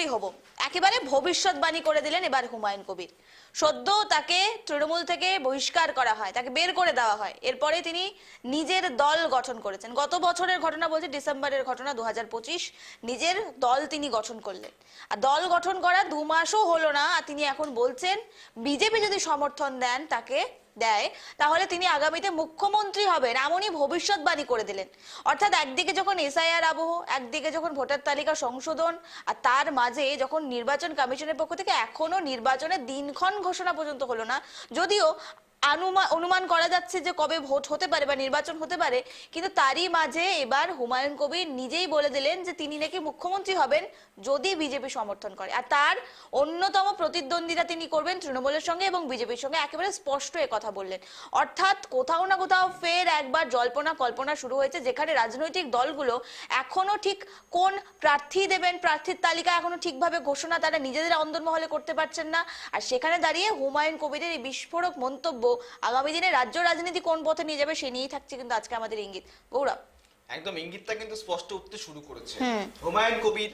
মুখ্যমন্ত্রী হব। একেবারে ভবিষ্যৎবাণী করে দিলেন এবার হুমায়ুন কবির। সদ্য তাকে তৃণমূল থেকে বহিষ্কার করা হয়, তাকে বের করে দেওয়া হয়। এরপরে তিনি নিজের দল গঠন করেছেন। গত বছরের ঘটনা বলছে, ডিসেম্বরের ঘটনা দু হাজার পঁচিশ, নিজের দল তিনি গঠন করলেন। আর দল গঠন করা দু মাসও হলো না, আর তিনি এখন বলছেন, বিজেপি যদি সমর্থন দেন তাকে দেয়, তাহলে তিনি আগামীতে মুখ্যমন্ত্রী হবেন এমনই ভবিষ্যৎবাণী করে দিলেন। অর্থাৎ একদিকে যখন এসআইআর আবহ, একদিকে যখন ভোটার তালিকা সংশোধন, আর তার মাঝে যখন নির্বাচন কমিশনের পক্ষ থেকে এখনও নির্বাচনের দিনক্ষণ ঘোষণা পর্যন্ত হলো না, যদিও অনুমান করা যাচ্ছে যে কবে ভোট হতে পারে বা নির্বাচন হতে পারে, কিন্তু তারই মাঝে এবার হুমায়ুন কবির নিজেই বলে দিলেন যে তিনি নাকি মুখ্যমন্ত্রী হবেন যদি বিজেপি সমর্থন করে। আর তার অন্যতম প্রতিদ্বন্দ্বিতা তিনি করবেন তৃণমূলের সঙ্গে এবং বিজেপির সঙ্গে একেবারে স্পষ্ট কথা বললেন। অর্থাৎ কোথাও না কোথাও ফের একবার জল্পনা কল্পনা শুরু হয়েছে যেখানে রাজনৈতিক দলগুলো এখনও ঠিক কোন প্রার্থী দেবেন, প্রার্থীর তালিকা এখনও ঠিকভাবে ঘোষণা তারা নিজেদের অন্দরমহলে করতে পারছেন না। আর সেখানে দাঁড়িয়ে হুমায়ুন কবিরের এই বিস্ফোরক মন্তব্য আগামী দিনে রাজ্য রাজনীতি কোন পথে নিয়ে যাবে সে নিয়েই থাকছে কিন্তু আজকে আমাদের ইঙ্গিত। গৌরব? একদম ইঙ্গিতটা কিন্তু স্পষ্ট উঠতে শুরু করেছে। হুমায়ুন কবির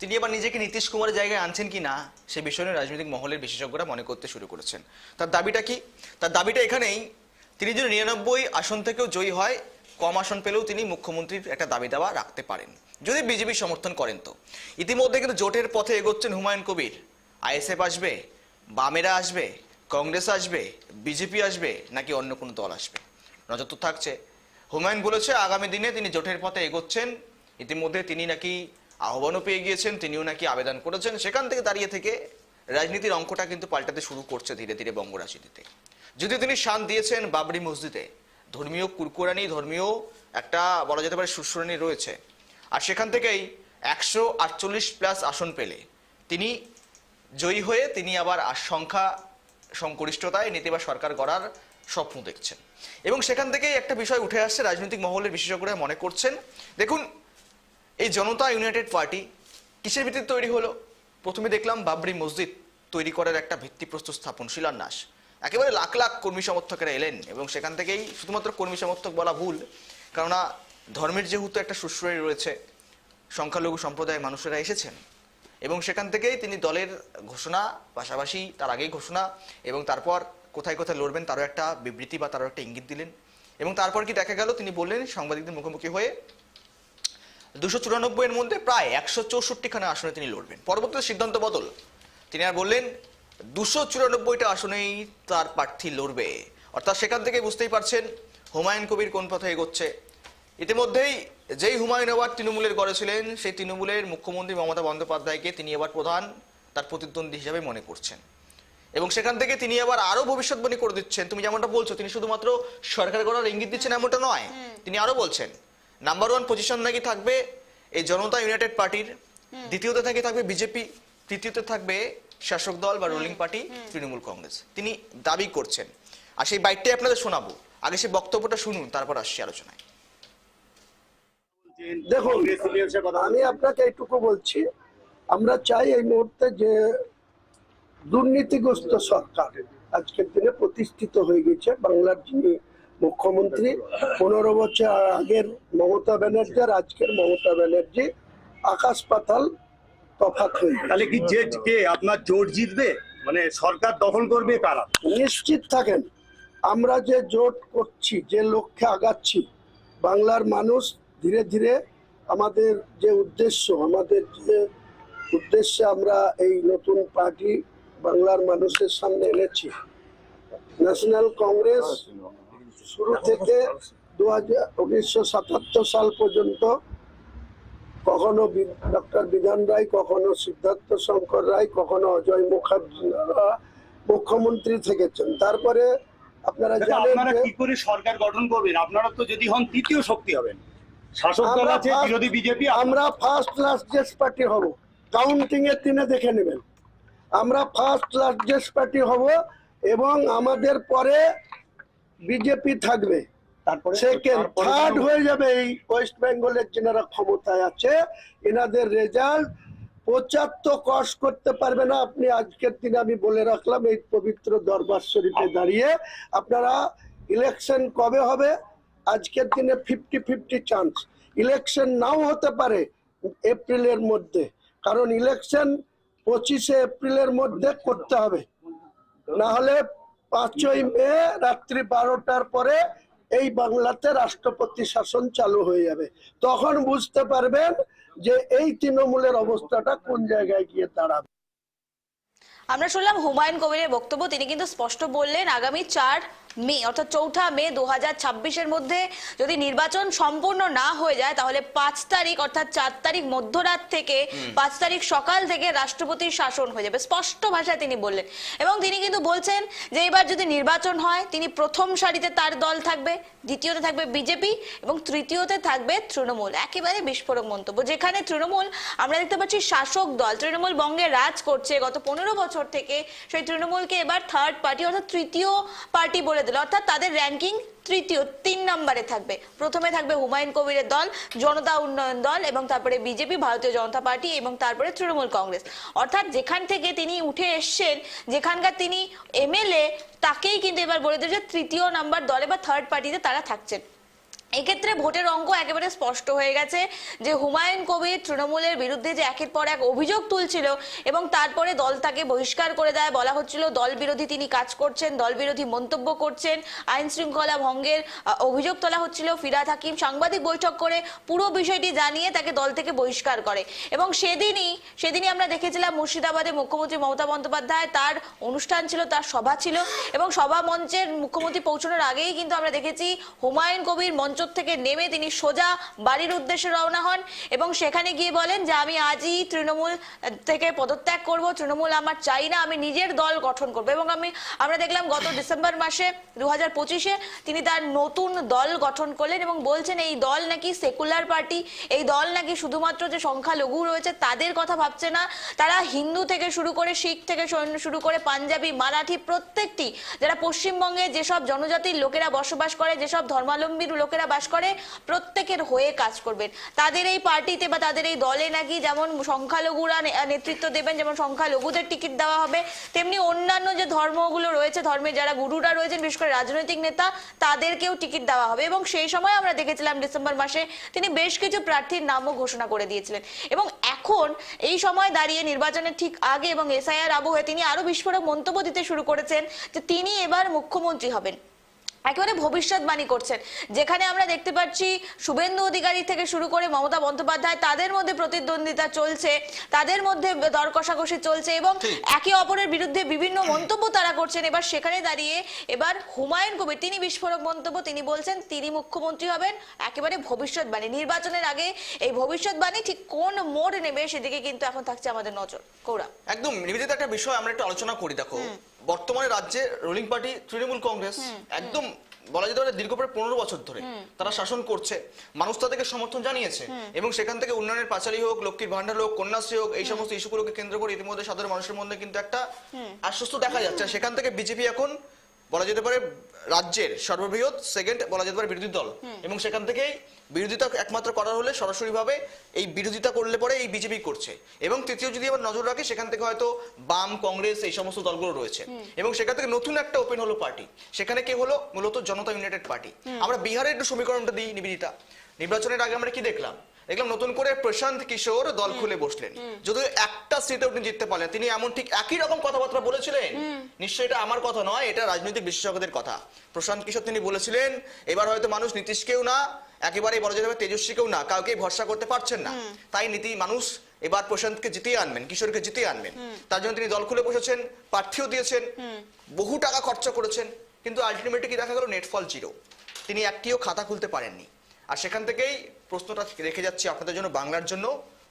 তিনি এবার নিজেকে নীতিশ কুমারের জায়গায় আনছেন কি না সে বিষয় নিয়ে রাজনৈতিক মহলের বিশেষজ্ঞরা মনে করতে শুরু করেছেন। তার দাবিটা কি? তার দাবিটা এখানেই তিনি যদি নিরানব্বই আসন থেকেও জয়ী হয় কম আসন পেলেও তিনি মুখ্যমন্ত্রীর একটা দাবি দাওয়া রাখতে পারেন। যদি বিজেপি সমর্থন করেন তো। ইতিমধ্যে কিন্তু জোটের পথে এগোচ্ছেন হুমায়ুন কবির। আইএসএফ আসবে বামেরা আসবে কংগ্রেস আসবে, বিজেপি আসবে, নাকি অন্য কোনো দল আসবে? নজর তো থাকছে। হুমায়ুন বলেছে, আগামী দিনে তিনি জোটের পথে এগোচ্ছেন। ইতিমধ্যে তিনি নাকি আহ্বানও পেয়ে গিয়েছেন, তিনিও নাকি আবেদন করেছেন। সেখান থেকে দাঁড়িয়ে থেকে রাজনীতির অঙ্কটা কিন্তু পাল্টাতে শুরু করছে ধীরে ধীরে বঙ্গ রাজনীতিতে যদি তিনি শান দিয়েছেন বাবরি মসজিদে, ধর্মীয় কুরকুরানি, ধর্মীয় একটা বলা যেতে পারে সুশ্রণী রয়েছে। আর সেখান থেকেই একশো আটচল্লিশ প্লাস আসন পেলে তিনি জয়ী হয়ে তিনি আবার সংখ্যা সংকরিষ্ঠতায় নীতি বা সরকার গড়ার স্বপ্ন দেখছেন। এবং সেখান থেকেই একটা বিষয় উঠে আসছে, রাজনৈতিক মহলের বিশেষজ্ঞরা মনে করছেন, দেখুন, এই জনতা ইউনাইটেড পার্টি কিসের ভিত্তিতে তৈরি হলো? প্রথমে দেখলাম বাবরি মসজিদ তৈরি করার একটা ভিত্তিপ্রস্তর স্থাপন, শিলান্যাস। একেবারে লাখ লাখ কর্মী সমর্থকেরা এলেন এবং সেখান থেকেই শুধুমাত্র কর্মী সমর্থক বলা ভুল, কেননা ধর্মের যেহেতু একটা সুশ্রয় রয়েছে, সংখ্যালঘু সম্প্রদায়ের মানুষেরা এসেছেন এবং সেখান থেকেই তিনি দলের ঘোষণা, পাশাপাশি তার আগেই ঘোষণা এবং তারপর কোথায় কোথায় লড়বেন তারও একটা বিবৃতি বা তারও একটা ইঙ্গিত দিলেন। এবং তারপর কি দেখা গেল, তিনি বললেন সাংবাদিকদের মুখোমুখি হয়ে দুশো চুরানব্বই এর মধ্যে প্রায় একশো চৌষট্টিখানা আসনে তিনি লড়বেন। পরবর্তীতে সিদ্ধান্ত বদল। তিনি আর বললেন, দুশো চুরানব্বইটা আসনেই তার প্রার্থী লড়বে। অর্থাৎ সেখান থেকে বুঝতেই পারছেন হুমায়ুন কবির কোন পথে এগোচ্ছে। ইতিমধ্যেই যেই হুমায়ুন আবার তৃণমূলের ছিলেন সেই তৃণমূলের মুখ্যমন্ত্রী মমতা বন্দ্যোপাধ্যায়কে তিনি এবার প্রধান তার প্রতিদ্বন্দ্বী হিসাবে মনে করছেন। এবং সেখান থেকে তিনি আবার আরও ভবিষ্যৎবাণী করে দিচ্ছেন। তুমি যেমনটা বলছো তিনি শুধুমাত্র সরকার গড়ার ইঙ্গিত দিচ্ছেন এমনটা নয় তিনি আরও বলছেন নাম্বার ওয়ান পজিশন নাকি থাকবে এই জনতা ইউনাইটেড পার্টির দ্বিতীয়তে নাকি থাকবে বিজেপি তৃতীয়তে থাকবে শাসক দল বা রুলিং পার্টি তৃণমূল কংগ্রেস। তিনি দাবি করছেন। আর সেই বাইকটাই আপনাদের শোনাবো। আগে সেই বক্তব্যটা শুনুন তারপর আসছি আলোচনায়। দেখুন আমি আপনাকে এইটুকু বলছি আমরা চাই এই মুহূর্তে যে দুর্নীতিগ্রস্ত সরকার আজকের দিনে প্রতিষ্ঠিত হয়ে গেছে। বাংলার যিনি মুখ্যমন্ত্রী পনেরো বছর আগের মমতা ব্যানার্জি আর আজকের মমতা ব্যানার্জি আকাশ পাতাল তফাৎ হয়ে। তাহলে কি যে কে আপনার জোট জিতবে? মানে সরকার দখল করবে কারা? নিশ্চিত থাকেন আমরা যে জোট করছি যে লক্ষ্যে আগাচ্ছি বাংলার মানুষ ধীরে ধীরে আমাদের যে উদ্দেশ্য আমাদের যে উদ্দেশ্যে আমরা এই নতুন পার্টি বাংলার মানুষের সামনে এনেছি ন্যাশনাল কংগ্রেস শুরু থেকে দু হাজার সাল পর্যন্ত কখনো ডক্টর বিধান রায় কখনো সিদ্ধার্থ শঙ্কর রায় কখনো অজয় মুখার্জি মুখ্যমন্ত্রী থেকেছেন। তারপরে আপনারা জানেন কি করে সরকার গঠন করবেন? আপনারা তো যদি হন তৃতীয় শক্তি হবেন। শাসক দল আছে বিরোধী বিজেপি আমরা ফার্স্ট লার্জেস্ট পার্টি হব। কাউন্টিং এর দিনে দেখে নেবেন। আমরা ফার্স্ট লার্জেস্ট পার্টি হব এবং আমাদের পরে বিজেপি থাকবে। তারপরে সেকেন্ড তারপরে থার্ড হয়ে যাবে এই ওয়েস্ট বেঙ্গলের যেনারা ক্ষমতায় আছে এনাদের রেজাল্ট পঁচাত্তর কস করতে পারবে না। আপনি আজকের দিনে আমি বলে রাখলাম এই পবিত্র দরবার শরীফে দাঁড়িয়ে আপনারা ইলেকশন কবে হবে? আজকের দিনে ফিফটি ফিফটি চান্স ইলেকশন নাও হতে পারে এপ্রিলের মধ্যে। কারণ ইলেকশন পঁচিশে এপ্রিলের মধ্যে করতে হবে। না হলে পাঁচই মে রাত্রি বারোটার পরে এই বাংলাতে রাষ্ট্রপতি শাসন চালু হয়ে যাবে। তখন বুঝতে পারবেন যে এই তৃণমূলের অবস্থাটা কোন জায়গায় গিয়ে দাঁড়াবে। আমরা শুনলাম হুমায়ুন কবিরের বক্তব্য, তিনি কিন্তু স্পষ্ট বললেন, আগামী চার মে অর্থাৎ চৌঠা মে দু হাজার ছাব্বিশের মধ্যে যদি নির্বাচন সম্পূর্ণ না হয়ে যায় তাহলে পাঁচ তারিখ অর্থাৎ চার তারিখ মধ্যরাত থেকে পাঁচ তারিখ সকাল থেকে রাষ্ট্রপতির শাসন হয়ে যাবে। স্পষ্ট ভাষায় তিনি বললেন। এবং তিনি কিন্তু বলছেন যে এবার যদি নির্বাচন হয় তিনি প্রথম সারিতে তার দল থাকবে দ্বিতীয়তে থাকবে বিজেপি এবং তৃতীয়তে থাকবে তৃণমূল। একেবারে বিস্ফোরক মন্তব্য যেখানে তৃণমূল আমরা দেখতে পাচ্ছি শাসক দল তৃণমূল বঙ্গে রাজ করছে গত পনেরো বছর থেকে। সেই তৃণমূলকে এবার থার্ড পার্টি অর্থাৎ তৃতীয় পার্টি বলে দিল। অর্থাৎ তাদের র্যাঙ্কিং তৃতীয়, তিন নম্বরে থাকবে। প্রথমে থাকবে হুমায়ুন কবিরের দল, জনতা উন্নয়ন দল এবং তারপরে বিজেপি, ভারতীয় জনতা পার্টি এবং তারপরে তৃণমূল কংগ্রেস। অর্থাৎ যেখান থেকে তিনি উঠে এসছেন, যেখানকার তিনি এমএলএ, তাকেই কিন্তু এবার বলে দিয়েছে তৃতীয় নাম্বার দলে বা থার্ড পার্টিতে তারা থাকছেন। এক্ষেত্রে ভোটের অঙ্ক একেবারে স্পষ্ট হয়ে গেছে যে হুমায়ুন কবির তৃণমূলের বিরুদ্ধে যে একের পর এক অভিযোগ তুলছিল এবং তারপরে দল তাকে বহিষ্কার করে দেয়, বলা হচ্ছিল দল বিরোধী তিনি কাজ করছেন, দল বিরোধী মন্তব্য করছেন, আইন শৃঙ্খলা ভঙ্গের অভিযোগ তোলা হচ্ছিল ফিরাদ হাকিম সাংবাদিক বৈঠক করে পুরো বিষয়টি জানিয়ে তাকে দল থেকে বহিষ্কার করে এবং সেদিনই সেদিনই আমরা দেখেছিলাম মুর্শিদাবাদে মুখ্যমন্ত্রী মমতা বন্দ্যোপাধ্যায় তার অনুষ্ঠান ছিল, তার সভা ছিল এবং সভা মঞ্চের মুখ্যমন্ত্রী পৌঁছানোর আগেই কিন্তু আমরা দেখেছি হুমায়ুন কবির মঞ্চ থেকে নেমে তিনি সোজা বাড়ির উদ্দেশ্যে রওনা হন এবং সেখানে গিয়ে বলেন যে, আমি আজই তৃণমূল থেকে পদত্যাগ করব। তৃণমূল আমার চাই না। আমি নিজের দল গঠন করব। এবং আমি, আমরা দেখলাম গত ডিসেম্বর মাসে দু হাজার তিনি তার নতুন দল গঠন করলেন এবং বলছেন, এই দল নাকি সেকুলার পার্টি। এই দল নাকি শুধুমাত্র যে সংখ্যালঘু রয়েছে, তাদের কথা ভাবছে না। তারা হিন্দু থেকে শুরু করে শিখ থেকে শুরু করে পাঞ্জাবি, মারাঠি প্রত্যেকটি, যারা পশ্চিমবঙ্গে যেসব জনজাতির লোকেরা বসবাস করে, যেসব ধর্মাবলম্বীর লোকেরা বাস করে, প্রত্যেকের হয়ে কাজ করবেন। তাদের এই পার্টিতে বা তাদের এই দলে নাকি যেমন সংখ্যালঘুরা নেতৃত্ব দেবেন, যেমন সংখ্যালঘুদের টিকিট দেওয়া হবে, তেমনি অন্যান্য যে ধর্মগুলো রয়েছে, ধর্মের যারা গুরুরা রয়েছেন, বিশেষ করে রাজনৈতিক নেতা, তাদেরকেও টিকিট দেওয়া হবে। এবং সেই সময় আমরা দেখেছিলাম ডিসেম্বর মাসে তিনি বেশ কিছু প্রার্থীর নামও ঘোষণা করে দিয়েছিলেন। এবং এখন এই সময় দাঁড়িয়ে নির্বাচনের ঠিক আগে এবং এসআইআর আবহে তিনি আরও বিস্ফোরক মন্তব্য দিতে শুরু করেছেন যে তিনি এবার মুখ্যমন্ত্রী হবেন। একেবারে ভবিষ্যৎবাণী করছেন। যেখানে আমরা দেখতে পাচ্ছি শুভেন্দু অধিকারী থেকে শুরু করে মমতা বন্দ্যোপাধ্যায় তাদের মধ্যে প্রতিদ্বন্দ্বিতা চলছে তাদের মধ্যে দর কষাকষি চলছে এবং একে অপরের বিরুদ্ধে বিভিন্ন মন্তব্য তারা করছেন। এবার সেখানে দাঁড়িয়ে এবার হুমায়ুন কবির তিনি বিস্ফোরক মন্তব্য তিনি বলছেন তিনি মুখ্যমন্ত্রী হবেন একেবারে ভবিষ্যৎবাণী। নির্বাচনের আগে এই ভবিষ্যৎবাণী ঠিক কোন মোড় নেবে সেদিকে কিন্তু এখন থাকছে আমাদের নজর। কৌরব। একদম নিবেদিত একটা বিষয় আমরা একটু আলোচনা করি দেখো। বর্তমানে রাজ্যে রুলিং পার্টি তৃণমূল কংগ্রেস একদম বলা যেতে পারে দীর্ঘ প্রায় পনেরো বছর ধরে তারা শাসন করছে মানুষ তাদেরকে সমর্থন জানিয়েছে এবং সেখান থেকে উন্নয়নের পাঁচালী হোক লক্ষ্মীর ভান্ডার হোক কন্যাশ্রী হোক এই সমস্ত ইস্যুগুলোকে কেন্দ্র করে ইতিমধ্যে সাধারণ মানুষের মধ্যে কিন্তু একটা আশ্বস্ত দেখা যাচ্ছে। সেখান থেকে বিজেপি এখন বলা যেতে পারে রাজ্যের সর্ববৃহৎ সেকেন্ড বলা যেতে পারে বিরোধী দল। এবং সেখান থেকেই বিরোধিতা একমাত্র করা হলে সরাসরি ভাবে এই বিরোধিতা করলে পরে এই বিজেপি করছে। এবং তৃতীয় যদি আবার নজর রাখি সেখান থেকে হয়তো বাম কংগ্রেস এই সমস্ত দলগুলো রয়েছে। এবং সেখান থেকে নতুন একটা ওপেন হলো পার্টি সেখানে কে হলো? মূলত জনতা ইউনাইটেড পার্টি আমরা বিহারের একটু সমীকরণটা দিই নিবেদিতা। নির্বাচনের আগে আমরা কি দেখলাম? দেখলাম নতুন করে প্রশান্ত কিশোর দল খুলে বসলেন। যদিও একটা সিটে উনি জিততে পারলেন তিনি এমন ঠিক একই রকম কথাবার্তা বলেছিলেন? নিশ্চয়ই এটা আমার কথা নয় এটা রাজনৈতিক বিশেষজ্ঞদের কথা। প্রশান্ত কিশোর তিনি বলেছিলেন এবার হয়তো মানুষ নীতিশকেও না একেবারেই বলা যেতে পারে তেজস্বীকেও না কাউকেই ভরসা করতে পারছেন না। তাই নীতি মানুষ এবার প্রশান্তকে জিতিয়ে আনবেন কিশোরকে জিতিয়ে আনবেন। তার জন্য তিনি দল খুলে বসেছেন প্রার্থীও দিয়েছেন বহু টাকা খরচা করেছেন কিন্তু আলটিমেটলি কি দেখা গেল? নেটফল জিরো তিনি একটিও খাতা খুলতে পারেননি। আর সেখান থেকেই প্রশ্নটা রেখে যাচ্ছি আপনাদের জন্য বাংলার জন্য।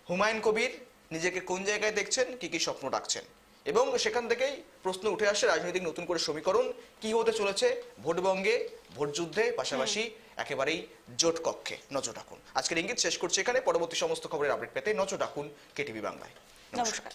হুমায়ুন কবির নিজেকে কোন জায়গায় দেখছেন কি কি স্বপ্ন রাখছেন? এবং সেখান থেকেই প্রশ্ন উঠে আসে রাজনৈতিক নতুন করে সমীকরণ কি হতে চলেছে ভোটবঙ্গে ভোট যুদ্ধে পাশাপাশি একেবারেই জোট কক্ষে। নজর রাখুন। আজকের ইঙ্গিত শেষ করছি এখানে। পরবর্তী সমস্ত খবরের আপডেট পেতে নজর রাখুন কেটিভি বাংলায়। নমস্কার।